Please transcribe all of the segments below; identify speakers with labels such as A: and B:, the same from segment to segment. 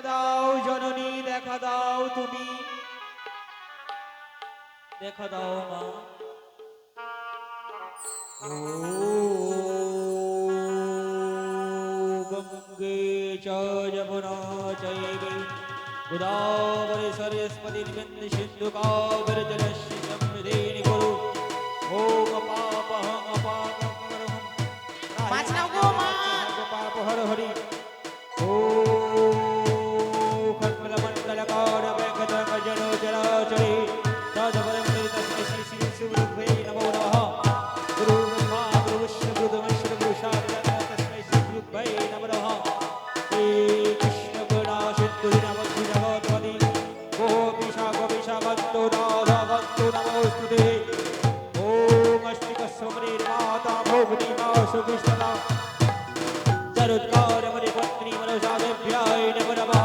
A: দাও জননী দেখা দাও তুমি। দেখা দাও মা। গঙ্গে চ যমুনা চৈব। গোদাবরী সরস্বতীর্বিন্দ সিন্ধু কাবর্জনশ্য সমৃদ্ধি পাপ হর হরি। સુખિષ્ઠતા ચરુત્કાર મને પત્ની મનોષાદે ભ્યાય નમ નમઃ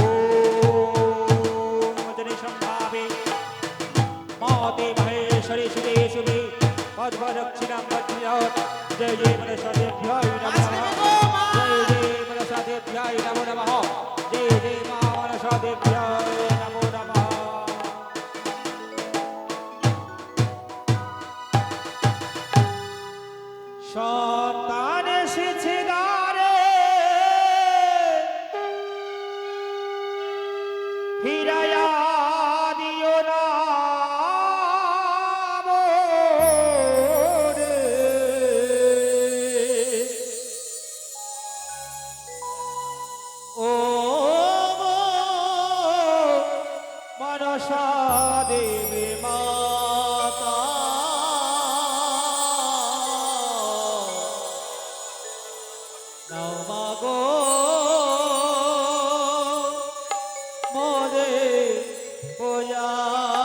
A: ઓમ મદને સંભાવે માતે મહેશ્વરી સુદે સુદે પદ્મ દક્ષિણા রে ওয়া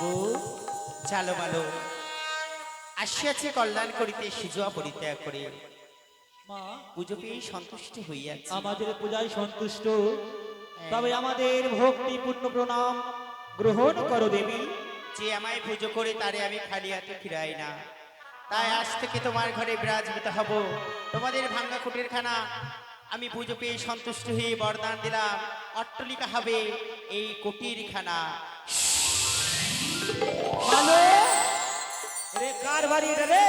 A: গো,
B: চালো মালো আসিয়াছে কল্যাণ করিতে সিজুয়া পরিত্যাগ করে।
A: মা
B: পুজো পেয়ে সন্তুষ্ট হইয়াছে।
A: আমাদের পূজায় সন্তুষ্ট। তবে আমাদের ভক্তি পূর্ণ প্রণাম গ্রহণ করো দেবী।
B: যে আমায় পুজো করে তারে আমি খালি হাতে ফিরাই না। তাই আজ থেকে তোমার ঘরে বিরাজমিত হব। তোমাদের ভাঙ্গা কুটির খানা আমি পুজো পেয়ে সন্তুষ্ট হয়ে বরদান দিলাম। অট্টলিকা হবে এই কুটির খানা
A: রে কার বাড়ি এটা রে?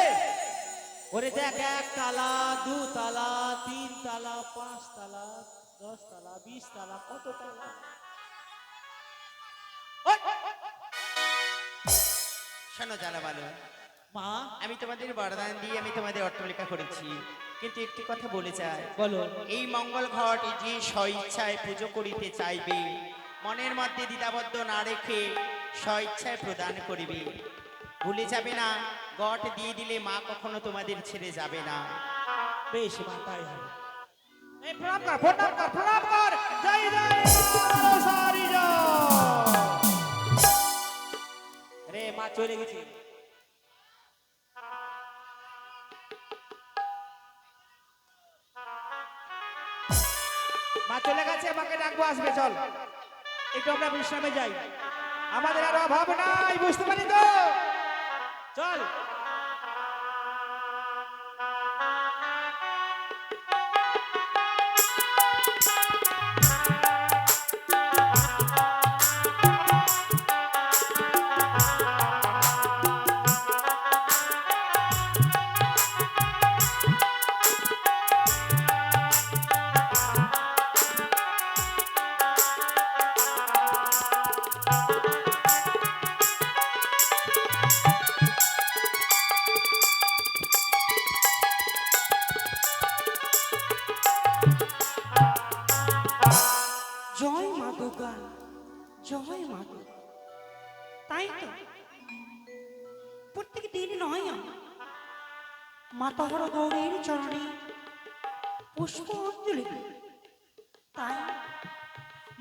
A: ওরে দেখ এক তালা দু তালা তিন তালা পাঁচ তালা দশ তালা বিশ তালা কত তালা?
B: শোনো জানা ভালো
A: মা?
B: আমি তোমাদের বরদান দিয়ে আমি তোমাদের অট্টলিকা করেছি। কিন্তু একটি কথা বলে চাই
A: বলো।
B: এই মঙ্গল ঘট যে স্বইচ্ছায় পুজো করিতে চাইবে মনের মধ্যে দ্বিধাবদ্ধ না রেখে স্বইচ্ছায় প্রদান করিবে। ভুলে যাবে না, গট দিয়ে দিলে মা কখনো তোমাদের ছেড়ে যাবে না।
A: বেশ, মা, তাই হবে। প্রণাম কর প্রণাম কর প্রণাম কর। জয় জয় জয়। রে, মা, চলে গেছি। মা, চলে গেছে মাকে ডাকবো, আসবে, চল। একটু আমরা বিশ্রামে যাই। আমাদের আর অভাব নাই বুঝতে পারি তো? চল।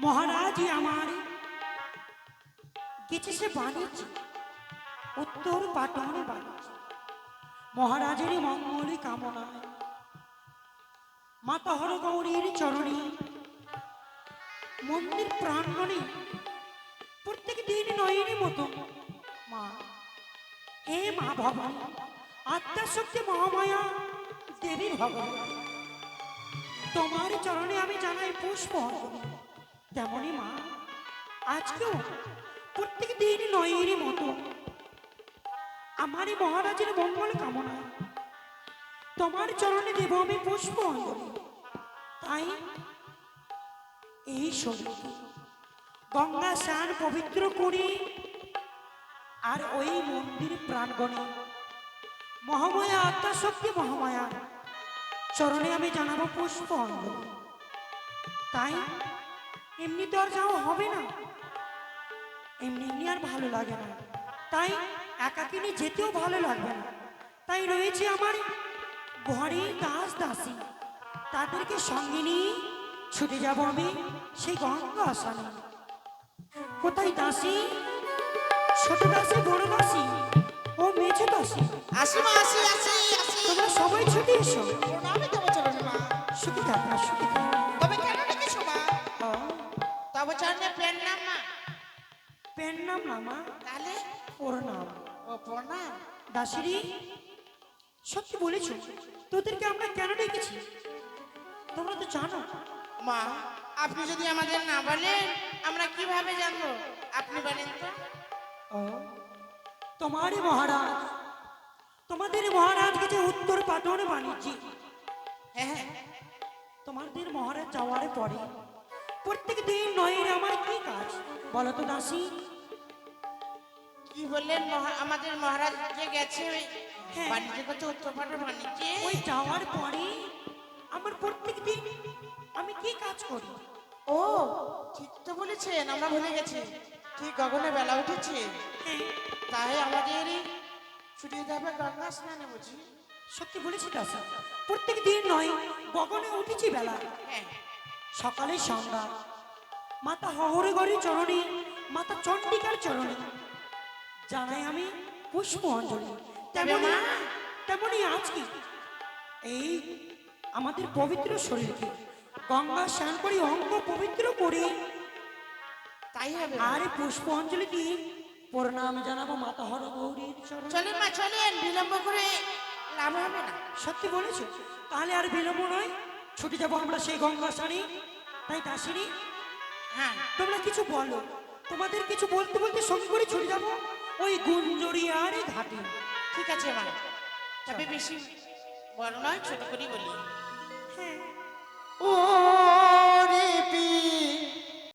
C: মহারাজ আমার গেছে সে বাণিজ্য, উত্তর পাটনে বাণিজ্য মহারাজের মঙ্গল কামনায়, মাতাহর গৌরীর চরণে মন্দির প্রাঙ্গণে প্রত্যেক দিন নয়নি মতো মা, হে মা ভবানী আত্মা শক্তি মহামায়া দেবী ভগবান তোমার চরণে আমি জানাই পুষ্প। তেমনই মা। আজকেও প্রত্যেক দিন নয়েরই মতো আমারই মহারাজের মঙ্গল কামনা। তোমার চরণে দেব আমি পুষ্প তাই এই শরীরকে গঙ্গা স্নান পবিত্র করি আর ওই মন্দির প্রাঙ্গণে মহামায়া আত্মা শক্তি মহামায়া, চরণে আমি জানাব পুষ্প তাই এমনি তো আর যাওয়া হবে না। এমনি এমনি আর ভালো লাগে না। তাই একাকিনী যেতেও ভালো লাগবে না। তাই রয়েছে আমার ঘরে দাস দাসী। তাদেরকে সঙ্গে নিয়ে ছুটে যাব আমি সেই গঙ্গা আসানে। কোথায় দাসী? ছোট দাসী বড় দাসী ও মেঝে দাসী?
D: আসি মা আসি আসি
C: তোমরা সবাই ছুটে এসো। সুখী থাকো সুখী
D: প্রেম নাম মা?
C: পেন নাম নামা
D: তাহলে?
C: ওর নাম
D: ও প্রণাম।
C: দাসিরি সত্যি বলেছ? তোদেরকে আমরা কেন ডেকেছি? তোমরা তো জানো।
D: মা আপনি যদি আমাদের না বলেন আমরা কীভাবে জানব? আপনি বলেন তো।
C: ও, তোমারই মহারাজ তোমাদের মহারাজকে যে উত্তর পাঠন বাণিজ্যে
D: হ্যাঁ হ্যাঁ।
C: তোমাদের মহারাজ যাওয়ার পরে প্রত্যেক দিন নয়ের আমার কি কাজ? বলো তো দাসী।
D: কি বললেন মহা- আমাদের মহারাজ যে গেছে ওই
C: হ্যাঁ।
D: বাণিজ্য করতে উত্তরপাড়ার বাণিজ্যে।
C: ওই যাওয়ার পরে আমার প্রত্যেক দিন আমি কি কাজ করি?
D: ও ঠিক তো বলেছেন আমরা ভুলে গেছি। ঠিক গগনে বেলা উঠেছে।
C: হ্যাঁ,
D: তাই আমাদের ছুটিয়ে যাবে গঙ্গা স্নানে বুঝি?
C: সত্যি বলেছি দাসী প্রত্যেক দিন নয় গগনে উঠেছি বেলা
D: হ্যাঁ।
C: সকালে সন্ধ্যা মাতা হহরে গড়ে চরণে মাতা চণ্ডিকার চরণে। জানাই আমি পুষ্প অঞ্জলি। তেমনি? তেমনি আজকে এই আমাদের পবিত্র শরীরকে গঙ্গা স্নান করি অঙ্গ পবিত্র করে
D: তাই হবে।
C: আর পুষ্প অঞ্জলি দিয়ে প্রণাম জানাব মাতা হর গৌরীর চরণ।
D: চলেন মা চলেন। বিলম্ব করে লাভ হবে না।
C: সত্যি বলেছ? তাহলে আর বিলম্ব নয়। ছুটি যাব আমরা সেই গঙ্গা সারি। তাই দাসিনি
D: হ্যাঁ।
C: তোমরা কিছু বলো। তোমাদের কিছু বলতে বলতে সঙ্গে করে ছুটে যাব ওই গুঞ্জরিয়ার ঘাটে।
D: ঠিক আছে মানে তবে বেশি বলো নয় ছোট করে বলি। হ্যাঁ। ও